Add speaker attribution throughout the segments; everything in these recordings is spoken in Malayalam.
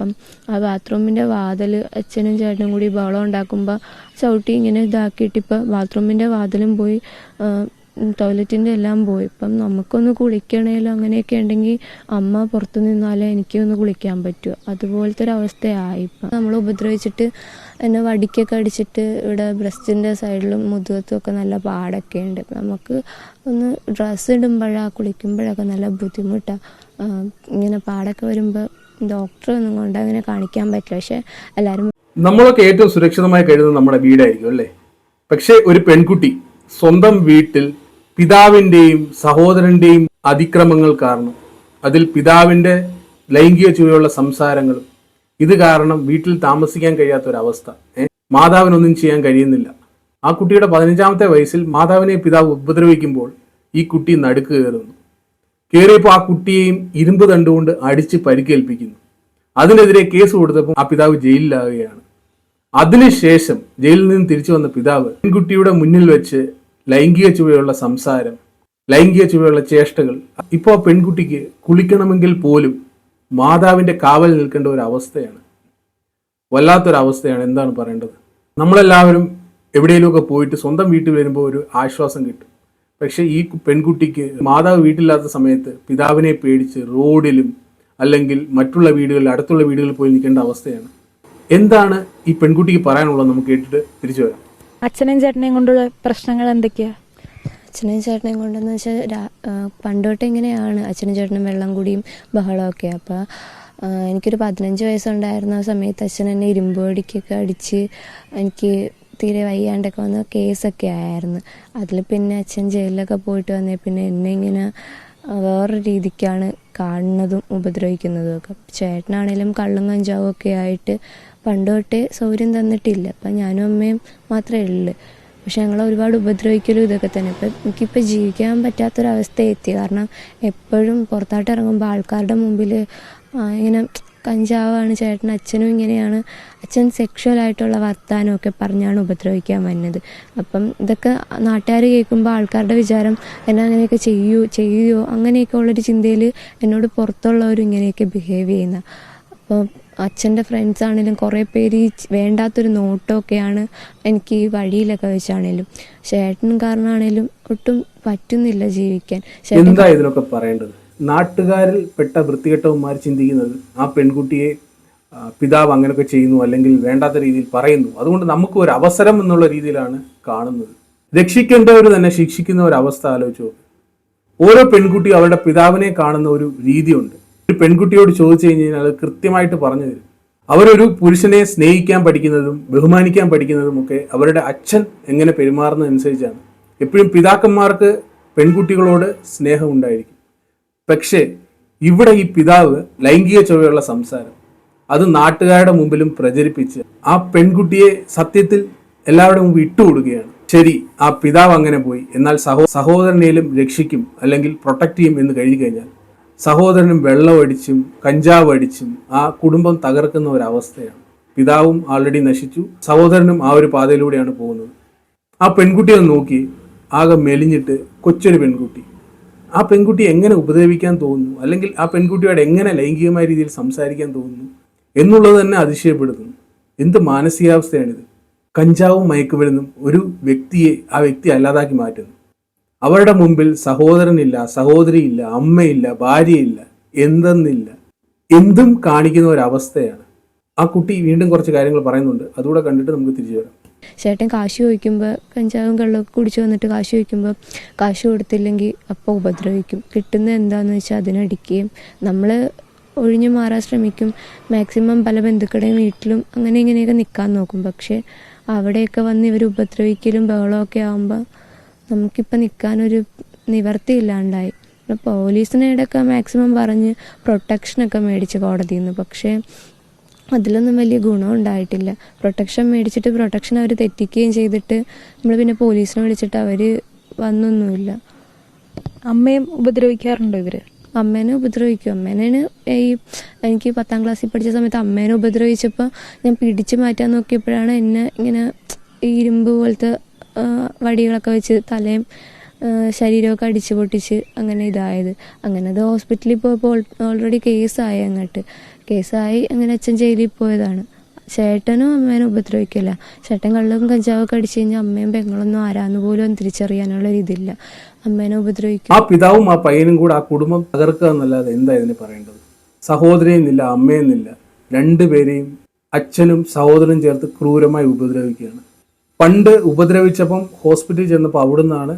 Speaker 1: അപ്പം ആ ബാത്റൂമിന്റെ വാതിൽ അച്ഛനും ചേട്ടനും കൂടി ബഹളം ഉണ്ടാക്കുമ്പോൾ ചവിട്ടി ഇങ്ങനെ ഇതാക്കിയിട്ട് ഇപ്പം ബാത്റൂമിന്റെ വാതിലും പോയി ടോയ്ലറ്റിന്റെ എല്ലാം പോയി. ഇപ്പം നമുക്കൊന്ന് കുളിക്കണേലും അങ്ങനെയൊക്കെ ഉണ്ടെങ്കിൽ അമ്മ പുറത്ത് നിന്നാലേ എനിക്കൊന്ന് കുളിക്കാൻ പറ്റൂ. അതുപോലത്തെ ഒരു അവസ്ഥയായി ഇപ്പം. നമ്മൾ ഉപദ്രവിച്ചിട്ട് എന്നെ വടിക്കൊക്കെ അടിച്ചിട്ട് ഇവിടെ ബ്രസ്റ്റിന്റെ സൈഡിലും മുതുകത്തും ഒക്കെ നല്ല പാടൊക്കെ ഉണ്ട്. നമുക്ക് ഒന്ന് ഡ്രസ്സ് ഇടുമ്പോഴാണ് കുളിക്കുമ്പോഴൊക്കെ നല്ല ബുദ്ധിമുട്ടാണ് ഇങ്ങനെ പാടൊക്കെ വരുമ്പോൾ ഡോക്ടറെ ഒന്നും കൊണ്ട് അങ്ങനെ കാണിക്കാൻ പറ്റില്ല. പക്ഷെ എല്ലാവരും
Speaker 2: നമ്മളൊക്കെ ഏറ്റവും സുരക്ഷിതമായി കരുതുന്നത് നമ്മുടെ വീടായിരിക്കും അല്ലേ? പക്ഷെ ഒരു പെൺകുട്ടി സ്വന്തം വീട്ടിൽ പിതാവിന്റെയും സഹോദരന്റെയും അതിക്രമങ്ങൾ കാരണം അതിൽ പിതാവിന്റെ ലൈംഗിക ചുവയുള്ള സംസാരങ്ങളും ഇത് കാരണം വീട്ടിൽ താമസിക്കാൻ കഴിയാത്ത ഒരു അവസ്ഥ ഏ? മാതാവിനൊന്നും ചെയ്യാൻ കഴിയുന്നില്ല. ആ കുട്ടിയുടെ പതിനഞ്ചാമത്തെ വയസ്സിൽ മാതാവിനെ പിതാവ് ഉപദ്രവിക്കുമ്പോൾ ഈ കുട്ടി നടുക്ക് കയറുന്നു. കയറിയപ്പോൾ ആ കുട്ടിയെയും ഇരുമ്പ് തണ്ടുകൊണ്ട് അടിച്ച് പരിക്കേൽപ്പിക്കുന്നു. അതിനെതിരെ കേസ് കൊടുത്തപ്പോൾ ആ പിതാവ് ജയിലിലാവുകയാണ്. അതിനുശേഷം ജയിലിൽ നിന്ന് തിരിച്ചു വന്ന പിതാവ് പെൺകുട്ടിയുടെ മുന്നിൽ വെച്ച് ലൈംഗിക ചുവയുള്ള സംസാരം ലൈംഗിക ചുവയുള്ള ചേഷ്ടകൾ ഇപ്പോൾ പെൺകുട്ടിക്ക് കുളിക്കണമെങ്കിൽ പോലും മാതാവിന്റെ കാവൽ നിൽക്കേണ്ട ഒരു അവസ്ഥയാണ്. വല്ലാത്തൊരവസ്ഥയാണ് എന്താണ് പറയേണ്ടത്? നമ്മളെല്ലാവരും എവിടെയെങ്കിലുമൊക്കെ പോയിട്ട് സ്വന്തം വീട്ടിൽ വരുമ്പോൾ ഒരു ആശ്വാസം കിട്ടും. പക്ഷേ ഈ പെൺകുട്ടിക്ക് മാതാവ് വീട്ടില്ലാത്ത സമയത്ത് പിതാവിനെ പേടിച്ച് റോഡിലും അല്ലെങ്കിൽ മറ്റുള്ള വീടുകളിൽ അടുത്തുള്ള വീടുകളിൽ പോയി നിൽക്കേണ്ട അവസ്ഥയാണ്. എന്താണ് ഈ പെൺകുട്ടിക്ക് പറയാനുള്ളത്? നമുക്ക് കേട്ടിട്ട് തിരിച്ചു വരാം.
Speaker 3: അച്ഛനെയും ചേട്ടനെയും കൊണ്ടുള്ള പ്രശ്നങ്ങൾ എന്തൊക്കെയാ?
Speaker 1: അച്ഛനെയും ചേട്ടനെയും കൊണ്ടെന്ന് വെച്ചാൽ പണ്ടോട്ട് ഇങ്ങനെയാണ് അച്ഛനും ചേട്ടനും വെള്ളം കൂടിയും ബഹളമൊക്കെ? അപ്പോൾ എനിക്കൊരു പതിനഞ്ച് വയസ്സുണ്ടായിരുന്ന സമയത്ത് അച്ഛൻ എന്നെ ഇരുമ്പ് അടിച്ച് എനിക്ക് തീരെ വയ്യാണ്ടൊക്കെ വന്ന കേസൊക്കെ ആയിരുന്നു. അതിൽ പിന്നെ അച്ഛൻ ജയിലിലൊക്കെ പോയിട്ട് വന്നേ പിന്നെ എന്നെ ഇങ്ങനെ വേറൊരു രീതിക്കാണ് കാണുന്നതും ഉപദ്രവിക്കുന്നതും ഒക്കെ. ചേട്ടനാണേലും കള്ളും കഞ്ചാവും ഒക്കെ ആയിട്ട് പണ്ട് സൗകര്യം തന്നിട്ടില്ല. അപ്പം ഞാനും അമ്മയും മാത്രമേ ഉള്ളൂ. പക്ഷെ ഞങ്ങളെ ഒരുപാട് ഉപദ്രവിക്കലും ഇതൊക്കെ തന്നെ. ഇപ്പം എനിക്കിപ്പോൾ ജീവിക്കാൻ പറ്റാത്തൊരവസ്ഥ എത്തി കാരണം എപ്പോഴും പുറത്തോട്ട് ഇറങ്ങുമ്പോൾ ആൾക്കാരുടെ മുമ്പിൽ ഇങ്ങനെ കഞ്ചാവാണ് ചേട്ടൻ അച്ഛനും ഇങ്ങനെയാണ്. അച്ഛൻ സെക്ഷൽ ആയിട്ടുള്ള വർത്താനമൊക്കെ പറഞ്ഞാണ് ഉപദ്രവിക്കാൻ വന്നത്. അപ്പം ഇതൊക്കെ നാട്ടുകാർ കേൾക്കുമ്പോൾ ആൾക്കാരുടെ വിചാരം എന്നെ അങ്ങനെയൊക്കെ ചെയ്യൂ ചെയ്യുമോ അങ്ങനെയൊക്കെ ഉള്ളൊരു ചിന്തയിൽ എന്നോട് പുറത്തുള്ളവരും ഇങ്ങനെയൊക്കെ ബിഹേവ് ചെയ്യുന്ന. അപ്പോൾ അച്ഛന്റെ ഫ്രണ്ട്സ് ആണെങ്കിലും കുറേ പേര് ഈ വേണ്ടാത്തൊരു നോട്ടമൊക്കെയാണ് എനിക്ക് ഈ വഴിയിലൊക്കെ വെച്ചാണേലും. ചേട്ടനും കാരണമാണേലും ഒട്ടും പറ്റുന്നില്ല ജീവിക്കാൻ. ചേട്ടൻ
Speaker 2: നാട്ടുകാരിൽ പെട്ട വൃത്തികെട്ടവന്മാർ ചിന്തിക്കുന്നത് ആ പെൺകുട്ടിയെ പിതാവ് അങ്ങനെയൊക്കെ ചെയ്യുന്നു അല്ലെങ്കിൽ വേണ്ടാത്ത രീതിയിൽ പറയുന്നു. അതുകൊണ്ട് നമുക്ക് ഒരു അവസരം എന്നുള്ള രീതിയിലാണ് കാണുന്നത്. രക്ഷിക്കേണ്ടവർ തന്നെ ശിക്ഷിക്കുന്ന ഒരു അവസ്ഥ ആലോചിച്ചു ഓരോ പെൺകുട്ടിയും അവരുടെ പിതാവിനെ കാണുന്ന ഒരു രീതിയുണ്ട്. ഒരു പെൺകുട്ടിയോട് ചോദിച്ചു കഴിഞ്ഞാൽ അത് കൃത്യമായിട്ട് പറഞ്ഞു തരും. അവരൊരു പുരുഷനെ സ്നേഹിക്കാൻ പഠിക്കുന്നതും ബഹുമാനിക്കാൻ പഠിക്കുന്നതും ഒക്കെ അവരുടെ അച്ഛൻ എങ്ങനെ പെരുമാറുന്നതനുസരിച്ചാണ്. എപ്പോഴും പിതാക്കന്മാർക്ക് പെൺകുട്ടികളോട് സ്നേഹം ഉണ്ടായിരിക്കും. പക്ഷേ ഇവിടെ ഈ പിതാവ് ലൈംഗിക ചൊവ്വയുള്ള സംസാരം. അത് നാട്ടുകാരുടെ മുമ്പിലും പ്രചരിപ്പിച്ച് ആ പെൺകുട്ടിയെ സത്യത്തിൽ എല്ലാവരുടെ മുമ്പ് ഇട്ടുകൊടുക്കുകയാണ്. ശരി ആ പിതാവ് അങ്ങനെ പോയി. എന്നാൽ സഹോ സഹോദരനെയും രക്ഷിക്കും അല്ലെങ്കിൽ പ്രൊട്ടക്ട് ചെയ്യും എന്ന് കഴിഞ്ഞു കഴിഞ്ഞാൽ സഹോദരനും വെള്ളം അടിച്ചും കഞ്ചാവ് അടിച്ചും ആ കുടുംബം തകർക്കുന്ന ഒരു അവസ്ഥയാണ് പിതാവും ആൾറെഡി നശിച്ചു. സഹോദരനും ആ ഒരു പാതയിലൂടെയാണ് പോകുന്നത്. ആ പെൺകുട്ടിയെ നോക്കി. ആകെ മെലിഞ്ഞിട്ട് കൊച്ചൊരു പെൺകുട്ടി. ആ പെൺകുട്ടി എങ്ങനെ ഉപദ്രവിക്കാൻ തോന്നുന്നു? അല്ലെങ്കിൽ ആ പെൺകുട്ടിയോട് എങ്ങനെ ലൈംഗികമായ രീതിയിൽ സംസാരിക്കാൻ തോന്നുന്നു? എന്നുള്ളത് തന്നെ അതിശയപ്പെടുത്തുന്നു. എന്ത് മാനസികാവസ്ഥയാണിത്? കഞ്ചാവും മയക്കുമരുന്നും ഒരു വ്യക്തിയെ ആ വ്യക്തി അല്ലാതാക്കി മാറ്റുന്നു. അവരുടെ മുമ്പിൽ സഹോദരനില്ല സഹോദരിയില്ല അമ്മയില്ല ഭാര്യയില്ല എന്തെന്നില്ല. എന്തും കാണിക്കുന്ന ഒരവസ്ഥയാണ്. ആ കുട്ടി വീണ്ടും കുറച്ച് കാര്യങ്ങൾ പറയുന്നുണ്ട്. അതുകൂടെ കണ്ടിട്ട് നമുക്ക് തിരിച്ചു വരാം.
Speaker 1: ചേട്ടൻ കാശ് ചോദിക്കുമ്പോൾ കഞ്ചാവും കള്ളൊക്കെ കുടിച്ച് വന്നിട്ട് കാശ് ചോദിക്കുമ്പോൾ കാശ് കൊടുത്തില്ലെങ്കിൽ അപ്പോൾ ഉപദ്രവിക്കും. കിട്ടുന്ന എന്താണെന്ന് വെച്ചാൽ അതിനടിക്കുകയും നമ്മൾ ഒഴിഞ്ഞു മാറാൻ ശ്രമിക്കും. മാക്സിമം പല ബന്ധുക്കളുടെയും വീട്ടിലും അങ്ങനെ ഇങ്ങനെയൊക്കെ നിൽക്കാൻ നോക്കും. പക്ഷേ അവിടെയൊക്കെ വന്ന് ഇവർ ഉപദ്രവിക്കലും ബഹളമൊക്കെ ആകുമ്പോൾ നമുക്കിപ്പോൾ നിൽക്കാനൊരു നിവർത്തിയില്ലാണ്ടായി പോലീസിനെ ഇടയ്ക്ക് മാക്സിമം പറഞ്ഞ് പ്രൊട്ടക്ഷനൊക്കെ മേടിച്ച് കോടതിയിൽ നിന്ന് പക്ഷേ അതിലൊന്നും വലിയ ഗുണം ഉണ്ടായിട്ടില്ല. പ്രൊട്ടക്ഷൻ മേടിച്ചിട്ട് പ്രൊട്ടക്ഷൻ അവർ തെറ്റിക്കുകയും ചെയ്തിട്ട് നമ്മൾ പിന്നെ പോലീസിനെ വിളിച്ചിട്ട് അവർ വന്നൊന്നുമില്ല.
Speaker 3: അമ്മയും ഉപദ്രവിക്കാറുണ്ടോ ഇവർ?
Speaker 1: അമ്മേനെ ഉപദ്രവിക്കും. അമ്മേനാണ് ഈ എനിക്ക് പത്താം ക്ലാസ്സിൽ പഠിച്ച സമയത്ത് അമ്മേനെ ഉപദ്രവിച്ചപ്പോൾ ഞാൻ പിടിച്ചു മാറ്റാൻ നോക്കിയപ്പോഴാണ് എന്നെ ഇങ്ങനെ ഈ ഇരുമ്പ് പോലത്തെ വടികളൊക്കെ വെച്ച് തലയും ശരീരമൊക്കെ അടിച്ചു പൊട്ടിച്ച് അങ്ങനെ ഇതായത്. അങ്ങനെ അത് ഹോസ്പിറ്റലിൽ പോയപ്പോൾ ഓൾറെഡി കേസായി അങ്ങോട്ട്. കേസായി അങ്ങനെ അച്ഛൻ ജയിലിൽ പോയതാണ്. ചേട്ടനും അമ്മേനെ ഉപദ്രവിക്കില്ല. ചേട്ടൻ കള്ളും കഞ്ചാവൊക്കെ അടിച്ചു കഴിഞ്ഞാൽ അമ്മയും പെങ്ങളൊന്നും ആരാന്ന് പോലും തിരിച്ചറിയാനുള്ള ഇതില്ല. അമ്മേനെ ഉപദ്രവിക്കും.
Speaker 2: ആ പിതാവും ആ പയ്യനും കൂടെ ആ കുടുംബം തകർക്കുക എന്നല്ലാതെ എന്താ ഇതിന് പറയേണ്ടത്? സഹോദരിയെന്നില്ല അമ്മയെന്നില്ല രണ്ടുപേരെയും അച്ഛനും സഹോദരനും ചേർത്ത് ക്രൂരമായി ഉപദ്രവിക്കുകയാണ്. പണ്ട് ഉപദ്രവിച്ചപ്പം ഹോസ്പിറ്റലിൽ ചെന്നപ്പോൾ അവിടുന്നാണ്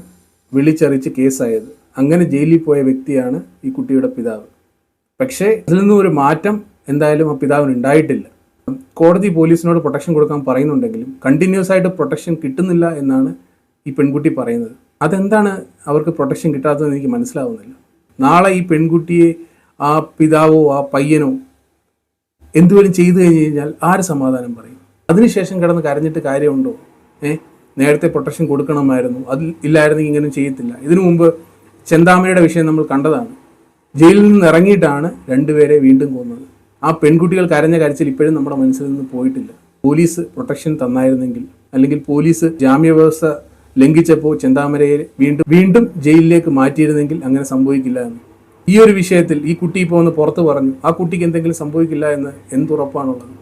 Speaker 2: വിളിച്ചറിയിച്ച് കേസായത്. അങ്ങനെ ജയിലിൽ പോയ വ്യക്തിയാണ് ഈ കുട്ടിയുടെ പിതാവ്. പക്ഷേ അതിൽ നിന്നും ഒരു മാറ്റം എന്തായാലും ആ പിതാവിന് ഉണ്ടായിട്ടില്ല. കോടതി പോലീസിനോട് പ്രൊട്ടക്ഷൻ കൊടുക്കാൻ പറയുന്നുണ്ടെങ്കിലും കണ്ടിന്യൂസ് ആയിട്ട് പ്രൊട്ടക്ഷൻ കിട്ടുന്നില്ല എന്നാണ് ഈ പെൺകുട്ടി പറയുന്നത്. അതെന്താണ് അവർക്ക് പ്രൊട്ടക്ഷൻ കിട്ടാത്തതെന്ന് എനിക്ക് മനസ്സിലാവുന്നില്ല. നാളെ ഈ പെൺകുട്ടിയെ ആ പിതാവോ ആ പയ്യനോ എന്തുവരും ചെയ്തു കഴിഞ്ഞ് കഴിഞ്ഞാൽ ആര് സമാധാനം പറയും? അതിനുശേഷം കിടന്ന് കരഞ്ഞിട്ട് കാര്യമുണ്ടോ? ഏ? നേരത്തെ പ്രൊട്ടക്ഷൻ കൊടുക്കണമായിരുന്നു. അത് ഇല്ലായിരുന്നെങ്കിൽ ഇങ്ങനെ ചെയ്യത്തില്ല. ഇതിനു മുമ്പ് ചെന്താമരയുടെ വിഷയം നമ്മൾ കണ്ടതാണ്. ജയിലിൽ നിന്ന് ഇറങ്ങിയിട്ടാണ് രണ്ടുപേരെ വീണ്ടും കൊന്നത്. ആ പെൺകുട്ടികൾ കരഞ്ഞ കരച്ചിൽ ഇപ്പോഴും നമ്മുടെ മനസ്സിൽ നിന്ന് പോയിട്ടില്ല. പോലീസ് പ്രൊട്ടക്ഷൻ തന്നായിരുന്നെങ്കിൽ അല്ലെങ്കിൽ പോലീസ് ജാമ്യ വ്യവസ്ഥ ലംഘിച്ചപ്പോൾ ചെന്താമരയെ വീണ്ടും വീണ്ടും ജയിലിലേക്ക് മാറ്റിയിരുന്നെങ്കിൽ അങ്ങനെ സംഭവിക്കില്ല എന്ന്. ഈ ഒരു വിഷയത്തിൽ ഈ കുട്ടി ഇപ്പോൾ ഒന്ന് പുറത്ത് പറഞ്ഞു ആ കുട്ടിക്ക് എന്തെങ്കിലും സംഭവിക്കില്ല എന്ന് എന്തുറപ്പാണുള്ളത്?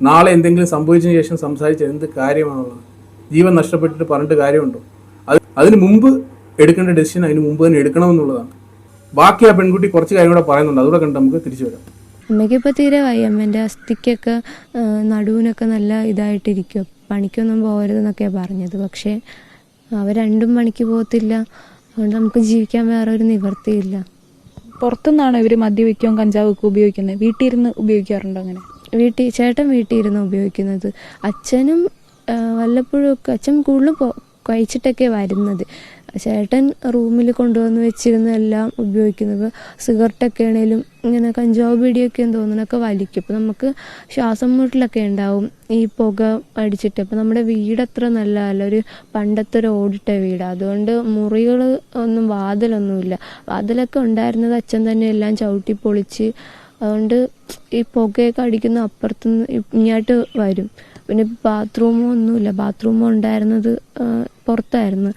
Speaker 2: നാളെ എന്തെങ്കിലും സംഭവിച്ചതിന് ശേഷം സംസാരിച്ച എന്ത് കാര്യമാണുള്ളത്? ജീവൻ നഷ്ടപ്പെട്ടിട്ട് പറഞ്ഞിട്ട് കാര്യമുണ്ടോ? അത് അതിന് മുമ്പ് എടുക്കേണ്ട ഡെസിഷൻ അതിന് മുമ്പ് തന്നെ എടുക്കണമെന്നുള്ളതാണ്. ബാക്കി ആ പെൺകുട്ടി കുറച്ച് കാര്യം കൂടെ പറയുന്നുണ്ട്. അതുകൂടെ കണ്ട് നമുക്ക് തിരിച്ചു വരാം.
Speaker 1: അമ്മയ്ക്ക് ഇപ്പോൾ തീരെ വയ്യ. അമ്മേന്റെ അസ്ഥിക്കൊക്കെ നടുവിനൊക്കെ നല്ല ഇതായിട്ടിരിക്കും പണിക്കൊന്നും പോകരുതെന്നൊക്കെയാണ് പറഞ്ഞത്. പക്ഷേ അവർ രണ്ടും പണിക്ക് പോകത്തില്ല. അതുകൊണ്ട് നമുക്ക് ജീവിക്കാൻ വേറെ ഒരു നിവൃത്തിയില്ല.
Speaker 3: പുറത്തുനിന്നാണ് ഇവർ മദ്യവയ്ക്കും കഞ്ചാവൊക്കെ ഉപയോഗിക്കുന്നത്? വീട്ടിൽ ഇരുന്ന് ഉപയോഗിക്കാറുണ്ടോ അങ്ങനെ?
Speaker 1: വീട്ടിൽ ചേട്ടൻ വീട്ടിൽ ഇരുന്ന് ഉപയോഗിക്കുന്നത്. അച്ഛനും ആ, വല്ലപ്പോഴും ഒക്കെ അച്ഛൻ കൂടുതലും കഴിച്ചിട്ടൊക്കെ വരുന്നത്. ചേട്ടൻ റൂമിൽ കൊണ്ടുവന്ന് വെച്ചിരുന്ന എല്ലാം ഉപയോഗിക്കുന്നത് സിഗരറ്റൊക്കെ ആണേലും ഇങ്ങനെ കഞ്ചാവ് ബീഡിയൊക്കെ തോന്നുന്നൊക്കെ വലിക്കും. അപ്പോൾ നമുക്ക് ശ്വാസം മുട്ടലൊക്കെ ഉണ്ടാവും. ഈ പുക അടിച്ചിട്ട് അപ്പോൾ നമ്മുടെ വീട് അത്ര നല്ലതല്ല ഒരു പണ്ടത്തെ ഒരു ഓടിട്ട വീട്. അതുകൊണ്ട് മുറികൾ ഒന്നും വാതിലൊന്നുമില്ല വാതിലൊക്കെ ഉണ്ടായിരുന്നത് അച്ഛൻ തന്നെ എല്ലാം ചവിട്ടി പൊളിച്ച്. അതുകൊണ്ട് ഈ പുകയൊക്കെ അടിക്കുന്ന അപ്പുറത്തുനിന്ന് ഇങ്ങോട്ട് വരും. പിന്നെ ബാത്റൂമോ ഒന്നുമില്ല. ബാത്റൂമോ ഉണ്ടായിരുന്നത് പുറത്തായിരുന്നു.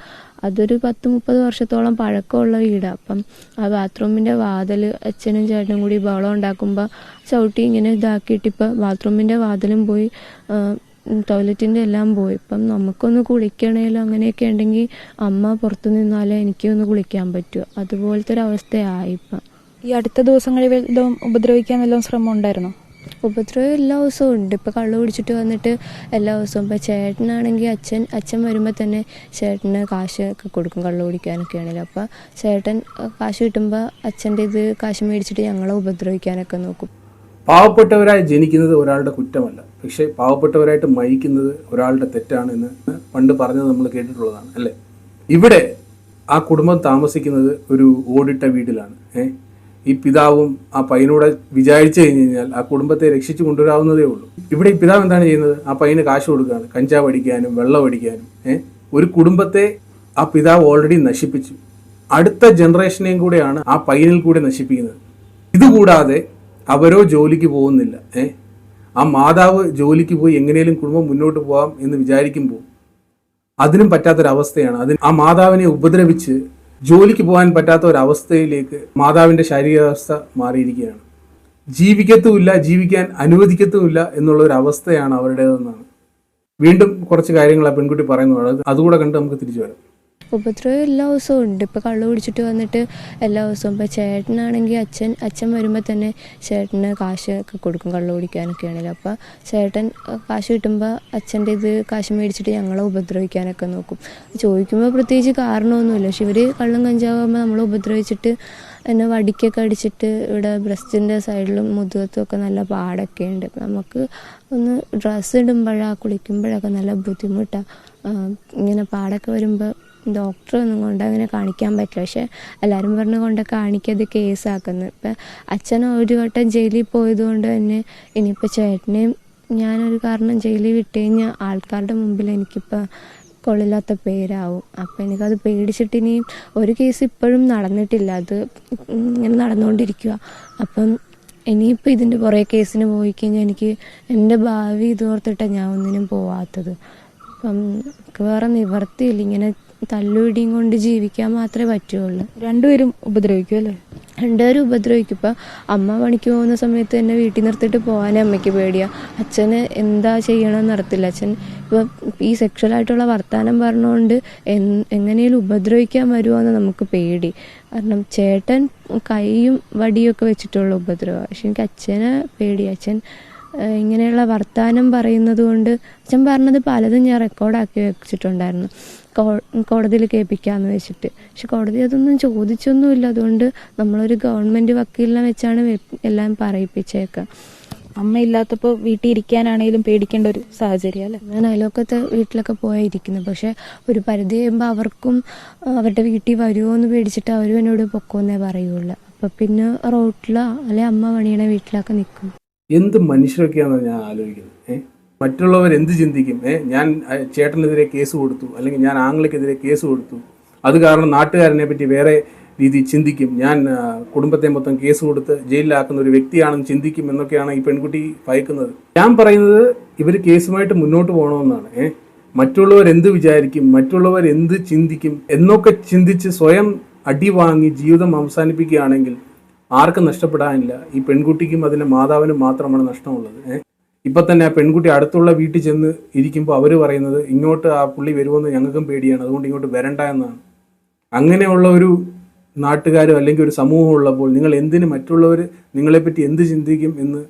Speaker 1: അതൊരു പത്ത് മുപ്പത് വർഷത്തോളം പഴക്കമുള്ള വീടാണ് അപ്പം ആ ബാത്റൂമിന്റെ വാതിൽ അച്ഛനും ചേട്ടനും കൂടി ബഹളം ഉണ്ടാക്കുമ്പോൾ ചവിട്ടി ഇങ്ങനെ ഇതാക്കിയിട്ട് ഇപ്പം ബാത്റൂമിന്റെ വാതിലും പോയി ടോയ്ലറ്റിന്റെ എല്ലാം പോയി. ഇപ്പം നമുക്കൊന്ന് കുളിക്കണേലും അങ്ങനെയൊക്കെ ഉണ്ടെങ്കിൽ അമ്മ പുറത്ത് നിന്നാലേ എനിക്കൊന്ന് കുളിക്കാൻ പറ്റൂ. അതുപോലത്തെ ഒരു അവസ്ഥയായി ഇപ്പം.
Speaker 3: ഈ അടുത്ത ദിവസങ്ങളിൽ ഉപദ്രവിക്കാൻ വല്ലതും ശ്രമം ഉണ്ടായിരുന്നോ?
Speaker 1: ഉപദ്രവം എല്ലാ ദിവസവും ഉണ്ട്. ഇപ്പോൾ കള്ളു കുടിച്ചിട്ട് വന്നിട്ട് എല്ലാ ദിവസവും. ഇപ്പോൾ ചേട്ടനാണെങ്കിൽ അച്ഛൻ അച്ഛൻ വരുമ്പോൾ തന്നെ ചേട്ടന് കാശ് ഒക്കെ കൊടുക്കും കള്ളു കുടിക്കാനൊക്കെ ആണെങ്കിൽ. അപ്പോൾ ചേട്ടൻ കാശ് കിട്ടുമ്പോൾ അച്ഛന്റെ ഇത് കാശ് മേടിച്ചിട്ട് ഞങ്ങളെ ഉപദ്രവിക്കാനൊക്കെ നോക്കും.
Speaker 2: പാവപ്പെട്ടവരായി ജനിക്കുന്നത് ഒരാളുടെ കുറ്റമല്ല. പക്ഷേ പാവപ്പെട്ടവരായിട്ട് മരിക്കുന്നത് ഒരാളുടെ തെറ്റാണ് എന്ന് പണ്ട് പറഞ്ഞത് നമ്മൾ കേട്ടിട്ടുള്ളതാണ് അല്ലേ? ഇവിടെ ആ കുടുംബം താമസിക്കുന്നത് ഒരു ഓടിട്ട വീട്ടിലാണ്. ഏ ഈ പിതാവും ആ പയ്യനൂടെ വിചാരിച്ചു കഴിഞ്ഞ് കഴിഞ്ഞാൽ ആ കുടുംബത്തെ രക്ഷിച്ചു കൊണ്ടുവരാവുന്നതേ ഉള്ളൂ. ഇവിടെ ഈ പിതാവ് എന്താണ് ചെയ്യുന്നത്? ആ പയ്യന് കാശ് കൊടുക്കുകയാണ്. കഞ്ചാവ് അടിക്കാനും വെള്ളം അടിക്കാനും ഏഹ് ഒരു കുടുംബത്തെ ആ പിതാവ് ഓൾറെഡി നശിപ്പിച്ചു. അടുത്ത ജനറേഷനെയും കൂടെയാണ് ആ പയ്യനിൽ കൂടെ നശിപ്പിക്കുന്നത്. ഇതുകൂടാതെ അവരോ ജോലിക്ക് പോകുന്നില്ല ഏഹ് ആ മാതാവ് ജോലിക്ക് പോയി എങ്ങനെയും കുടുംബം മുന്നോട്ട് പോകാം എന്ന് വിചാരിക്കുമ്പോൾ അതിനും പറ്റാത്തൊരവസ്ഥയാണ്. അതിന് ആ മാതാവിനെ ഉപദ്രവിച്ച് ജോലിക്ക് പോകാൻ പറ്റാത്ത ഒരവസ്ഥയിലേക്ക് മാതാവിന്റെ ശാരീരികാവസ്ഥ മാറിയിരിക്കുകയാണ്. ജീവിക്കത്തുമില്ല ജീവിക്കാൻ അനുവദിക്കത്തുമില്ല എന്നുള്ള ഒരു അവസ്ഥയാണ് അവരുടേതെന്നാണ്. വീണ്ടും കുറച്ച് കാര്യങ്ങൾ ആ പെൺകുട്ടി പറയുന്നതാണ് അതുകൂടെ കണ്ട് നമുക്ക് തിരിച്ചു വരാം.
Speaker 1: ഉപദ്രവം എല്ലാ ദിവസവും ഉണ്ട്. ഇപ്പോൾ കള്ളു കുടിച്ചിട്ട് വന്നിട്ട് എല്ലാ ദിവസവും. ഇപ്പോൾ ചേട്ടനാണെങ്കിൽ അച്ഛൻ അച്ഛൻ വരുമ്പോൾ തന്നെ ചേട്ടന് കാശ് ഒക്കെ കൊടുക്കും കള്ളു കുടിക്കാനൊക്കെ ആണെങ്കിൽ അപ്പോൾ ചേട്ടൻ കാശ് കിട്ടുമ്പോൾ അച്ഛന്റെ ഇത് കാശ് മേടിച്ചിട്ട് ഞങ്ങളെ ഉപദ്രവിക്കാനൊക്കെ നോക്കും. ചോദിക്കുമ്പോൾ പ്രത്യേകിച്ച് കാരണമൊന്നുമില്ല. പക്ഷെ ഇവർ കള്ളും കഞ്ചാവുമ്പോൾ നമ്മളെ ഉപദ്രവിച്ചിട്ട് എന്നെ വടിക്കൊക്കെ അടിച്ചിട്ട് ഇവിടെ ബ്രസ്റ്റിന്റെ സൈഡിലും മുതുകത്തും ഒക്കെ നല്ല പാടൊക്കെ ഉണ്ട് അപ്പം നമുക്ക് ഒന്ന് ഡ്രസ്സ് ഇടുമ്പോഴാണ് കുളിക്കുമ്പോഴൊക്കെ നല്ല ബുദ്ധിമുട്ടാണ് ഇങ്ങനെ പാടൊക്കെ വരുമ്പോൾ ഡോക്ടറെ ഒന്നും കൊണ്ട് അങ്ങനെ കാണിക്കാൻ പറ്റില്ല. പക്ഷെ എല്ലാവരും പറഞ്ഞു കൊണ്ട് കാണിക്കത് കേസാക്കുന്നു ഇപ്പം അച്ഛൻ ഒരു വട്ടം ജയിലിൽ പോയതുകൊണ്ട് തന്നെ ഇനിയിപ്പോൾ ചേട്ടനെയും ഞാനൊരു കാരണം ജയിലിൽ വിട്ട് കഴിഞ്ഞാൽ ആൾക്കാരുടെ മുമ്പിൽ എനിക്കിപ്പോൾ കൊള്ളില്ലാത്ത പേരാവും. അപ്പം എനിക്കത് പേടിച്ചിട്ട് ഇനിയും ഒരു കേസ് ഇപ്പോഴും നടന്നിട്ടില്ല. അത് ഇങ്ങനെ നടന്നുകൊണ്ടിരിക്കുക അപ്പം ഇനിയിപ്പോൾ ഇതിന്റെ കുറേ കേസിന് പോയി കഴിഞ്ഞാൽ എനിക്ക് എന്റെ ഭാവി ഇതോർത്തിട്ടാണ് ഞാൻ ഒന്നിനും പോവാത്തത്. അപ്പം വേറെ നിവർത്തിയില്ല ഇങ്ങനെ തല്ലുപിടിയും കൊണ്ട് ജീവിക്കാൻ മാത്രമേ പറ്റുള്ളൂ
Speaker 3: രണ്ടുപേരും ഉപദ്രവിക്കും അല്ലേ
Speaker 1: രണ്ടുപേരും ഉപദ്രവിക്കും ഇപ്പം അമ്മ പണിക്ക് പോകുന്ന സമയത്ത് എന്നെ വീട്ടിൽ നിർത്തിയിട്ട് പോകാനേ അമ്മയ്ക്ക് പേടിയാ. അച്ഛന് എന്താ ചെയ്യണമെന്ന് അറിയത്തില്ല. അച്ഛൻ ഇപ്പം ഈ സെക്ഷലായിട്ടുള്ള വർത്തമാനം പറഞ്ഞുകൊണ്ട് എൻ- എങ്ങനെയും ഉപദ്രവിക്കാൻ വരുമോ എന്ന് നമുക്ക് പേടി. കാരണം ചേട്ടൻ കൈയും വടിയും ഒക്കെ വെച്ചിട്ടുള്ള ഉപദ്രവമാണ് പക്ഷെ എനിക്ക് അച്ഛനെ പേടി അച്ഛൻ ഇങ്ങനെയുള്ള വർത്തമാനം പറയുന്നത് കൊണ്ട് അച്ഛൻ പറഞ്ഞത് പലതും ഞാൻ റെക്കോർഡാക്കി വെച്ചിട്ടുണ്ടായിരുന്നു. കോ- കോടതിയിൽ കേൾപ്പിക്കാമെന്ന് വെച്ചിട്ട്. പക്ഷെ കോടതി അതൊന്നും ചോദിച്ചൊന്നുമില്ല. അതുകൊണ്ട് നമ്മളൊരു ഗവൺമെന്റ് വക്കീലിനെ വെച്ചാണ് എല്ലാം പറയിപ്പിച്ചേക്കുക
Speaker 3: അമ്മ ഇല്ലാത്തപ്പോൾ വീട്ടിൽ ഇരിക്കാനാണെങ്കിലും പേടിക്കേണ്ട ഒരു സാഹചര്യം അല്ലേ?
Speaker 1: ഞാൻ അയലോക്കത്തെ വീട്ടിലൊക്കെ പോയായിരിക്കുന്നത് പക്ഷെ ഒരു പരിധി കഴിയുമ്പോൾ അവർക്കും അവരുടെ വീട്ടിൽ വരുമോ എന്ന് പേടിച്ചിട്ട് അവരും എന്നോട് പൊക്കോന്നേ പറയുള്ളൂ. അപ്പം പിന്നെ റോട്ടിലോ അല്ലെ അമ്മ പണിയണ വീട്ടിലൊക്കെ നിൽക്കും
Speaker 2: എന്ത് മനുഷ്യരൊക്കെയാണെന്ന് ഞാൻ ആലോചിക്കുന്നത് മറ്റുള്ളവർ എന്ത് ചിന്തിക്കും? ഏഹ് ഞാൻ ചേട്ടനെതിരെ കേസ് കൊടുത്തു. അല്ലെങ്കിൽ ഞാൻ ആംഗ്ലയ്ക്കെതിരെ കേസ് കൊടുത്തു. അത് കാരണം നാട്ടുകാരനെ പറ്റി വേറെ രീതി ചിന്തിക്കും. ഞാൻ കുടുംബത്തെ മൊത്തം കേസ് കൊടുത്ത് ജയിലിലാക്കുന്ന ഒരു വ്യക്തിയാണെന്ന് ചിന്തിക്കും എന്നൊക്കെയാണ് ഈ പെൺകുട്ടി ഭയക്കുന്നത്. ഞാൻ പറയുന്നത് ഇവർ കേസുമായിട്ട് മുന്നോട്ട് പോകണമെന്നാണ്. മറ്റുള്ളവർ എന്ത് വിചാരിക്കും? മറ്റുള്ളവർ എന്ത് ചിന്തിക്കും? എന്നൊക്കെ ചിന്തിച്ച് സ്വയം അടിവാങ്ങി ജീവിതം അവസാനിപ്പിക്കുകയാണെങ്കിൽ ആർക്കും നഷ്ടപ്പെടാനില്ല. ഈ പെൺകുട്ടിക്കും അതിന്റെ മാതാവിനും മാത്രമാണ് നഷ്ടമുള്ളത്. ഇപ്പൊ തന്നെ ആ പെൺകുട്ടി അടുത്തുള്ള വീട്ടിൽ ചെന്ന് ഇരിക്കുമ്പോൾ അവർ പറയുന്നത് ഇങ്ങോട്ട് ആ പുള്ളി വരുമെന്ന് ഞങ്ങൾക്കും പേടിയാണ്. അതുകൊണ്ട് ഇങ്ങോട്ട് വരണ്ട എന്നാണ്. അങ്ങനെയുള്ള ഒരു നാട്ടുകാരോ അല്ലെങ്കിൽ ഒരു സമൂഹം ഉള്ളപ്പോൾ നിങ്ങൾ എന്തിന് മറ്റുള്ളവർ നിങ്ങളെപ്പറ്റി എന്ത് ചിന്തിക്കും എന്ന്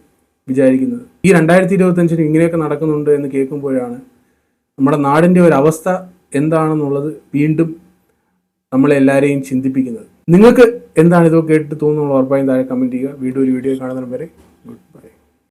Speaker 2: വിചാരിക്കുന്നത്? ഈ രണ്ടായിരത്തി ഇരുപത്തഞ്ചിന് ഇങ്ങനെയൊക്കെ നടക്കുന്നുണ്ട് എന്ന് കേൾക്കുമ്പോഴാണ് നമ്മുടെ നാടിന്റെ ഒരു അവസ്ഥ എന്താണെന്നുള്ളത് വീണ്ടും നമ്മളെല്ലാവരെയും ചിന്തിപ്പിക്കുന്നത്. നിങ്ങൾക്ക് എന്താണ് ഇതൊക്കെ കേട്ടിട്ട് തോന്നുന്നുള്ള ഉറപ്പായും താഴെ കമന്റ് ചെയ്യുക. വീണ്ടും ഒരു വീഡിയോ കാണുന്നതിന് വരെ